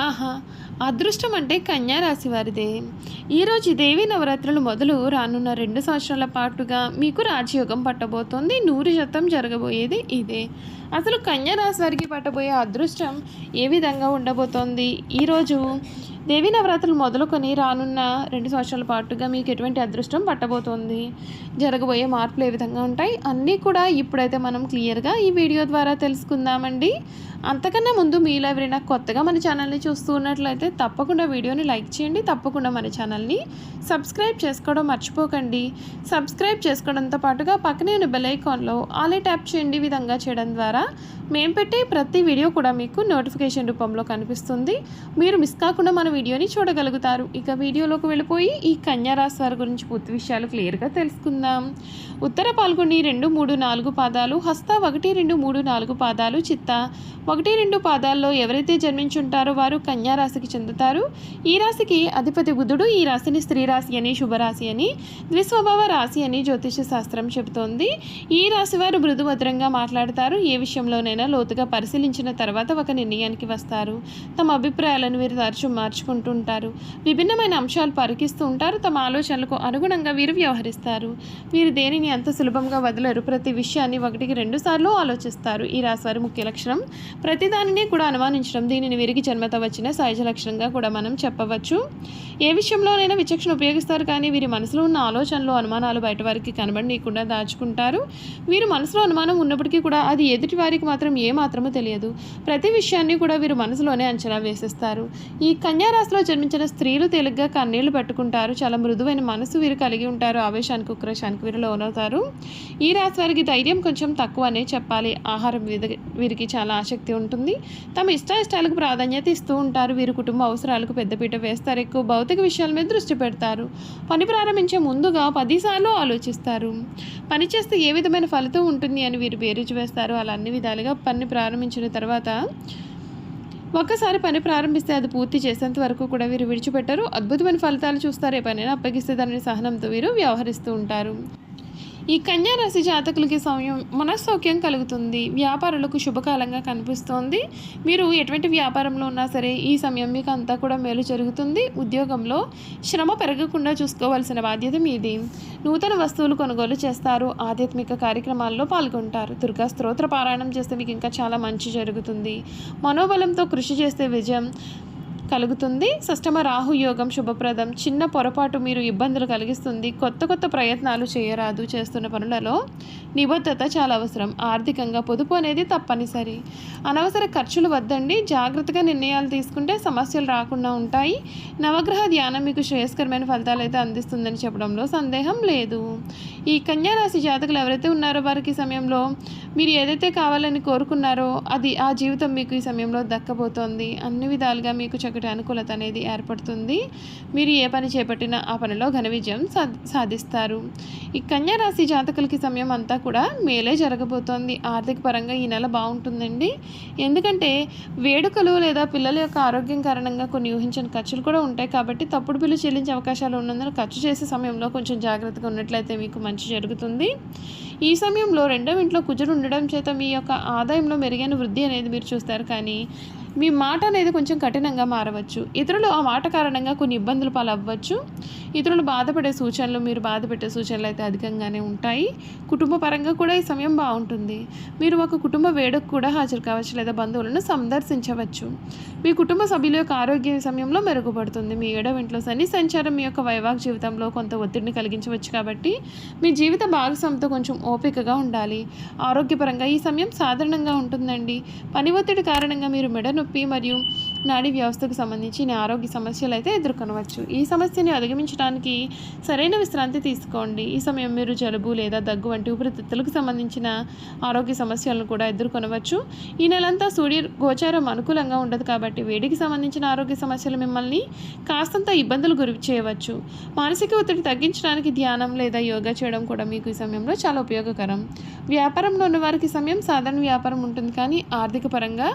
ఆహా అదృష్టం అంటే కన్యారాశి వారిదే. ఈరోజు దేవి నవరాత్రులు మొదలు రానున్న రెండు సంవత్సరాల పాటుగా మీకు రాజయోగం పట్టబోతోంది. నూరు శాతం జరగబోయేది ఇదే. అసలు కన్యారాశి వారికి పట్టబోయే అదృష్టం ఏ విధంగా ఉండబోతోంది? ఈరోజు దేవీ నవరాత్రులు మొదలుకొని రానున్న రెండు సంవత్సరాల పాటుగా మీకు ఎటువంటి అదృష్టం పట్టబోతోంది? జరగబోయే మార్పులు ఏ విధంగా ఉంటాయి? అన్నీ కూడా ఇప్పుడైతే మనం క్లియర్గా ఈ వీడియో ద్వారా తెలుసుకుందామండి. అంతకన్నా ముందు మీలో ఎవరైనా కొత్తగా మన ఛానల్ని చూస్తూ ఉన్నట్లయితే తప్పకుండా వీడియోని లైక్ చేయండి. తప్పకుండా మన ఛానల్ని సబ్స్క్రైబ్ చేసుకోవడం మర్చిపోకండి. సబ్స్క్రైబ్ చేసుకోవడంతో పాటుగా పక్కనే ఉన్న బెల్ ఐకాన్లో ఆలే ట్యాప్ చేయండి. విధంగా చేయడం ద్వారా మేము పెట్టే ప్రతి వీడియో కూడా మీకు నోటిఫికేషన్ రూపంలో కనిపిస్తుంది. మీరు మిస్ కాకుండా మన వీడియోని చూడగలుగుతారు. ఇక వీడియోలోకి వెళ్ళిపోయి ఈ కన్యారాశి వారి గురించి పూర్తి విషయాలు క్లియర్గా తెలుసుకుందాం. ఉత్తర పాల్గొని రెండు మూడు నాలుగు పాదాలు హస్త ఒకటి రెండు మూడు నాలుగు పాదాలు చిత్త ఒకటి రెండు పాదాల్లో ఎవరైతే జన్మించుంటారో వారు కన్యారాశికి చెందుతారు. ఈ రాశికి అధిపతి బుధుడు ఈ రాశిని స్త్రీ రాశి అని శుభరాశి అని ద్విస్వభావ రాశి అని జ్యోతిష శాస్త్రం చెబుతోంది. ఈ రాశి వారు మృదుభద్రంగా మాట్లాడతారు. ఏ విషయంలోనైనా లోతుగా పరిశీలించిన తర్వాత ఒక నిర్ణయానికి వస్తారు. తమ అభిప్రాయాలను వీరు తరచు ఉంటారు విభిన్నమైన అంశాలు పరికిస్తూ ఉంటారు. తమ ఆలోచనలకు అనుగుణంగా వీరు వ్యవహరిస్తారు. వీరు దేనిని అంత సులభంగా వదలరు. ప్రతి విషయాన్ని ఒకటికి రెండు సార్లు ఆలోచిస్తారు. ఈ రాశివారి ముఖ్య లక్షణం ప్రతిదానిని కూడా అనుమానించడం. దీనిని వీరికి జన్మత వచ్చిన సహజ లక్షణంగా కూడా మనం చెప్పవచ్చు. ఏ విషయంలోనైనా విచక్షణ ఉపయోగిస్తారు కానీ వీరి మనసులో ఉన్న ఆలోచనలు అనుమానాలు బయట వారికి కనబడనీయకుండా దాచుకుంటారు. వీరు మనసులో అనుమానం ఉన్నప్పటికీ కూడా అది ఎదుటి వారికి మాత్రం ఏ మాత్రమో తెలియదు. ప్రతి విషయాన్ని కూడా వీరు మనసులోనే అంచనా వేసేస్తారు. ఈ కన్యా రాశిలో జన్మించిన స్త్రీలు తేలిగ్గా కన్నీళ్ళు పెట్టుకుంటారు. చాలా మృదువైన మనసు వీరు కలిగి ఉంటారు. ఆవేశానికి ఉక్రోషానికి వీరు లోనవుతారు. ఈ రాశి వారికి ధైర్యం కొంచెం తక్కువనే చెప్పాలి. ఆహారం వీరికి చాలా ఆసక్తి ఉంటుంది. తమ ఇష్టాయిష్టాలకు ప్రాధాన్యత ఇస్తూ ఉంటారు. వీరు కుటుంబ అవసరాలకు పెద్దపీట వేస్తారు. ఎక్కువ భౌతిక విషయాల మీద దృష్టి పెడతారు. పని ప్రారంభించే ముందుగా పదిసార్లు ఆలోచిస్తారు. పని చేస్తే ఏ విధమైన ఫలితం ఉంటుంది అని వీరు బేరీజు వేస్తారు. అలా అన్ని విధాలుగా పని ప్రారంభించిన తర్వాత ఒక్కసారి పని ప్రారంభిస్తే అది పూర్తి చేసేంత వరకు కూడా వీరు విడిచిపెట్టరు. అద్భుతమైన ఫలితాలు చూస్తారు. ఏ పనైనా అప్పగిస్తే దానిని సహనంతో వీరు వ్యవహరిస్తూ ఉంటారు. ఈ కన్యారాశి జాతకులకి సమయం మనస్సౌక్యం కలుగుతుంది. వ్యాపారులకు శుభకాలంగా కనిపిస్తోంది. మీరు ఎటువంటి వ్యాపారంలో ఉన్నా సరే ఈ సమయం మీకు అంతా కూడా మేలు జరుగుతుంది. ఉద్యోగంలో శ్రమ పెరగకుండా చూసుకోవాల్సిన బాధ్యత మీది. నూతన వస్తువులు కొనుగోలు చేస్తారు. ఆధ్యాత్మిక కార్యక్రమాల్లో పాల్గొంటారు. దుర్గా స్తోత్ర పారాయణం చేస్తే మీకు ఇంకా చాలా మంచి జరుగుతుంది. మనోబలంతో కృషి చేస్తే విజయం. కలుగుతుంది. సష్టమ రాహు యోగం శుభప్రదం. చిన్న పొరపాటు మీరు ఇబ్బందులు కలిగిస్తుంది. కొత్త కొత్త ప్రయత్నాలు చేయరాదు చేస్తున్న పనులలో నిబద్ధత చాలా అవసరం. ఆర్థికంగా పొదుపు అనేది తప్పనిసరి. అనవసర ఖర్చులు వద్దండి. జాగ్రత్తగా నిర్ణయాలు తీసుకుంటే సమస్యలు రాకుండా ఉంటాయి. నవగ్రహ ధ్యానం మీకు శ్రేయస్కరమైన ఫలితాలు అయితే అందిస్తుందని చెప్పడంలో సందేహం లేదు. ఈ కన్యారాశి జాతకులు ఎవరైతే ఉన్నారో వారికి సమయంలో మీరు ఏదైతే కావాలని కోరుకున్నారో అది ఆ జీవితం మీకు ఈ సమయంలో దక్కబోతోంది. అన్ని విధాలుగా మీకు చక్కటి అనుకూలత అనేది ఏర్పడుతుంది. మీరు ఏ పని చేపట్టినా ఆ పనిలో ఘన విజయం సాధిస్తారు. ఈ కన్యారాశి జాతకులకి సమయం అంతా కూడా మేలే జరగబోతోంది. ఆర్థిక పరంగా ఈ నెల బాగుంటుందండి. ఎందుకంటే వేడుకలు లేదా పిల్లల యొక్క ఆరోగ్యం కారణంగా కొన్ని ఊహించని ఖర్చులు కూడా ఉంటాయి. కాబట్టి తప్పుడు బిల్లు చెల్లించే అవకాశాలు ఉన్నందున ఖర్చు చేసే సమయంలో కొంచెం జాగ్రత్తగా ఉన్నట్లయితే మీకు మంచి జరుగుతుంది. ఈ సమయంలో రెండవ ఇంట్లో కుజుడు ఉండడం చేత మీ యొక్క ఆదాయంలో మెరుగైన వృద్ధి అనేది మీరు చూస్తారు. కానీ మీ మాట అనేది కొంచెం కఠినంగా మారవచ్చు. ఇతరులు ఆ మాట కారణంగా కొన్ని ఇబ్బందులు పాలవ్వచ్చు. ఇతరులు బాధపడే సూచనలు మీరు బాధపెట్టే సూచనలు అయితే అధికంగానే ఉంటాయి. కుటుంబ పరంగా కూడా ఈ సమయం బాగుంటుంది. మీరు ఒక కుటుంబ వేడుకు కూడా హాజరు కావచ్చు లేదా బంధువులను సందర్శించవచ్చు. మీ కుటుంబ సభ్యుల యొక్క ఆరోగ్యం సమయంలో మెరుగుపడుతుంది. మీ ఏడవ ఇంట్లో శని సంచారం మీ యొక్క వైవాహిక జీవితంలో కొంత ఒత్తిడిని కలిగించవచ్చు కాబట్టి మీ జీవిత భాగస్వామితో కొంచెం ఓపికగా ఉండాలి. ఆరోగ్యపరంగా ఈ సమయం సాధారణంగా ఉంటుందండి. పని ఒత్తిడి కారణంగా మీరు మెడను నొప్పి మరియు నాడీ వ్యవస్థకు సంబంధించిన ఆరోగ్య సమస్యలు అయితే ఎదుర్కొనవచ్చు. ఈ సమస్యని అధిగమించడానికి సరైన విశ్రాంతి తీసుకోండి. ఈ సమయం మీరు జలుబు లేదా దగ్గు వంటి ఊపిరితిత్తులకు సంబంధించిన ఆరోగ్య సమస్యలను కూడా ఎదుర్కొనవచ్చు. ఈ నెలంతా సూర్య గోచారం అనుకూలంగా ఉండదు కాబట్టి వేడికి సంబంధించిన ఆరోగ్య సమస్యలు మిమ్మల్ని కాస్తంత ఇబ్బందులు గురి చేయవచ్చు. మానసిక ఒత్తిడి తగ్గించడానికి ధ్యానం లేదా యోగా చేయడం కూడా మీకు ఈ సమయంలో చాలా ఉపయోగకరం. వ్యాపారంలో ఉన్న వారికి సమయం సాధారణ వ్యాపారం ఉంటుంది కానీ ఆర్థిక పరంగా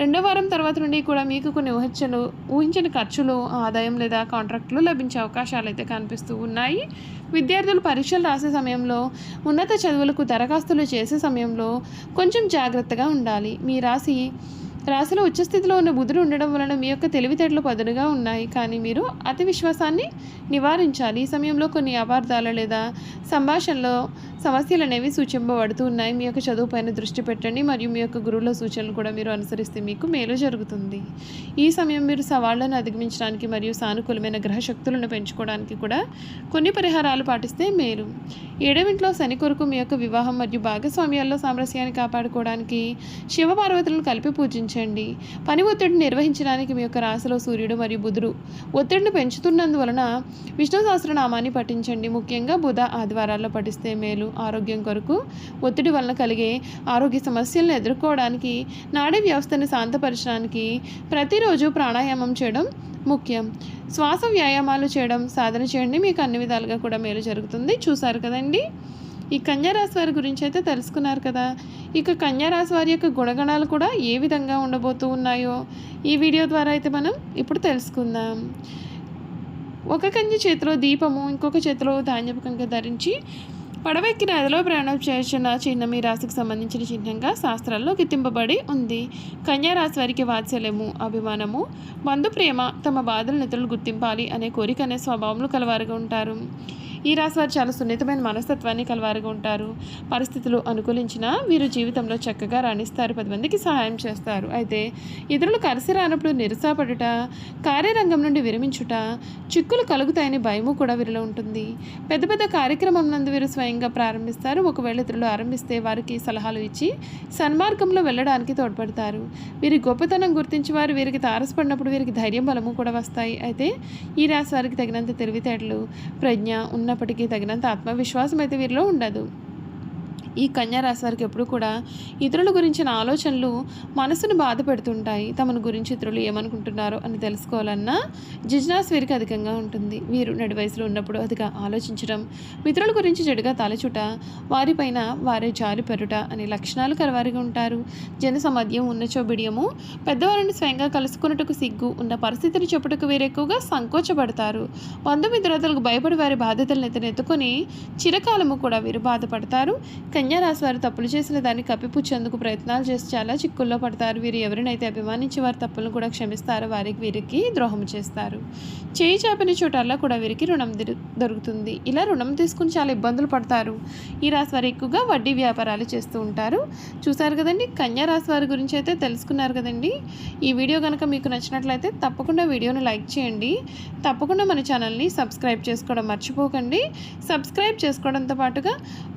రెండో వారం తర్వాత నుండి కూడా మీకు కొన్ని ఊహించలు ఊహించని ఖర్చులు ఆదాయం లేదా కాంట్రాక్టులు లభించే అవకాశాలు అయితే కనిపిస్తూ ఉన్నాయి. విద్యార్థులు పరీక్షలు రాసే సమయంలో ఉన్నత చదువులకు దరఖాస్తులు చేసే సమయంలో కొంచెం జాగ్రత్తగా ఉండాలి. మీ రాశి రాశిలో ఉచ్చస్థితిలో ఉన్న బుధుడు ఉండడం వలన మీ యొక్క తెలివితేటలు పదునుగా ఉన్నాయి. కానీ మీరు అతి విశ్వాసాన్ని నివారించాలి. ఈ సమయంలో కొన్ని అపార్థాలు లేదా సంభాషణలో సమస్యలు అనేవి సూచింపబడుతూ ఉన్నాయి. మీ యొక్క చదువు పైన దృష్టి పెట్టండి. మరియు మీ యొక్క గురువుల సూచనలు కూడా మీరు అనుసరిస్తే మీకు మేలు జరుగుతుంది. ఈ సమయం మీరు సవాళ్ళను అధిగమించడానికి మరియు సానుకూలమైన గ్రహ శక్తులను పెంచుకోవడానికి కూడా కొన్ని పరిహారాలు పాటిస్తే మేలు. ఏడవింట్లో శని కొరకు మీ యొక్క వివాహం మరియు భాగస్వామ్యాల్లో సామరస్యాన్ని కాపాడుకోవడానికి శివపార్వతులను కలిపి పూజించండి పని ఒత్తిడిని నిర్వహించడానికి మీ యొక్క రాశిలో సూర్యుడు మరియు బుధుడు ఒత్తిడిని పెంచుతున్నందువలన విష్ణు సహస్రనామాన్ని పఠించండి. ముఖ్యంగా బుధ ఆదివారాల్లో పఠిస్తే మేలు. ఆరోగ్యం కొరకు ఒత్తిడి వలన కలిగే ఆరోగ్య సమస్యలను ఎదుర్కోవడానికి నాడీ వ్యవస్థను శాంతపరచడానికి ప్రతిరోజు ప్రాణాయామం చేయడం ముఖ్యం. శ్వాస వ్యాయామాలు చేయడం సాధన చేయండి. మీకు అన్ని విధాలుగా కూడా మేలు జరుగుతుంది. చూసారు కదండి? ఈ కన్యారాశి వారి గురించి అయితే తెలుసుకున్నారు కదా. ఇక కన్యారాశి వారి యొక్క గుణగణాలు కూడా ఏ విధంగా ఉండబోతూ ఉన్నాయో ఈ వీడియో ద్వారా అయితే మనం ఇప్పుడు తెలుసుకుందాం. ఒక కన్య చేతిలో దీపము ఇంకొక చేతిలో ధాన్యపు కంక ధరించి పడవెక్కిన నదిలో ప్రయాణం చేసిన చిహ్నం ఈ రాశికి సంబంధించిన చిహ్నంగా శాస్త్రాల్లో గుర్తింపబడి ఉంది. కన్యారాశి వారికి వాత్సల్యము అభిమానము బంధు ప్రేమ తమ బాధలు నిధులు గుర్తింపాలి అనే కోరిక అనే స్వభావంలో కలవారుగా ఉంటారు. ఈ రాశి వారు చాలా సున్నితమైన మనస్తత్వాన్ని కలవారుగా ఉంటారు. పరిస్థితులు అనుకూలించినా వీరు జీవితంలో చక్కగా రాణిస్తారు. పది మందికి సహాయం చేస్తారు. అయితే ఇతరులు కలిసి రానప్పుడు నిరుసాపడుట కార్యరంగం నుండి విరమించుట చిక్కులు కలుగుతాయని భయము కూడా వీరిలో ఉంటుంది. పెద్ద పెద్ద కార్యక్రమం నందు వీరు స్వయంగా ప్రారంభిస్తారు. ఒకవేళ ఇతరులు ఆరంభిస్తే వారికి సలహాలు ఇచ్చి సన్మార్గంలో వెళ్ళడానికి తోడ్పడతారు. వీరి గొప్పతనం గుర్తించి వారు వీరికి తారసపడినప్పుడు వీరికి ధైర్యం బలము కూడా వస్తాయి. అయితే ఈ రాశి వారికి తగినంత తెలివితేటలు ప్రజ్ఞ ఉన్న ఉన్నప్పటికీ తగినంత ఆత్మవిశ్వాసం అయితే వీరిలో ఉండదు. ఈ కన్యా వారికి ఎప్పుడు కూడా ఇతరుల గురించిన ఆలోచనలు మనసును బాధ పెడుతుంటాయి. తమను గురించి ఇతరులు ఏమనుకుంటున్నారో అని తెలుసుకోవాలన్నా జిజ్నాస్ వీరికి అధికంగా ఉంటుంది. వీరు నడి వయసులో ఉన్నప్పుడు అదిగా ఆలోచించడం మిత్రుల గురించి చెడుగా తలచుట వారిపైన వారే జారి పెరుట అనే లక్షణాలు కలవారిగా ఉంటారు. జన సమాధ్యం ఉన్నచో బిడియము పెద్దవారిని స్వయంగా కలుసుకున్నట్టుకు సిగ్గు ఉన్న పరిస్థితిని చెప్పుటకు వీరు ఎక్కువగా సంకోచపడతారు. బంధుమిత్రులకు భయపడి వారి బాధ్యతలను ఎత్తుకొని చిరకాలము కూడా వీరు బాధపడతారు. కన్యా వారు తప్పులు చేసిన దాన్ని కప్పిపుచ్చేందుకు ప్రయత్నాలు చేసి చాలా చిక్కుల్లో పడతారు. వీరు ఎవరినైతే అభిమానించి వారి తప్పులను కూడా క్షమిస్తారో వారికి వీరికి ద్రోహం చేస్తారు. చేయి చాపిన చోటల్లా కూడా వీరికి రుణం దొరుకుతుంది. ఇలా రుణం తీసుకుని చాలా ఇబ్బందులు పడతారు. ఈ రాశి వారు ఎక్కువగా వడ్డీ వ్యాపారాలు చేస్తూ ఉంటారు. చూసారు కదండి? కన్యా రాశి వారి గురించి అయితే తెలుసుకున్నారు కదండి? ఈ వీడియో కనుక మీకు నచ్చినట్లయితే తప్పకుండా వీడియోను లైక్ చేయండి. తప్పకుండా మన ఛానల్ని సబ్స్క్రైబ్ చేసుకోవడం మర్చిపోకండి. సబ్స్క్రైబ్ చేసుకోవడంతో పాటుగా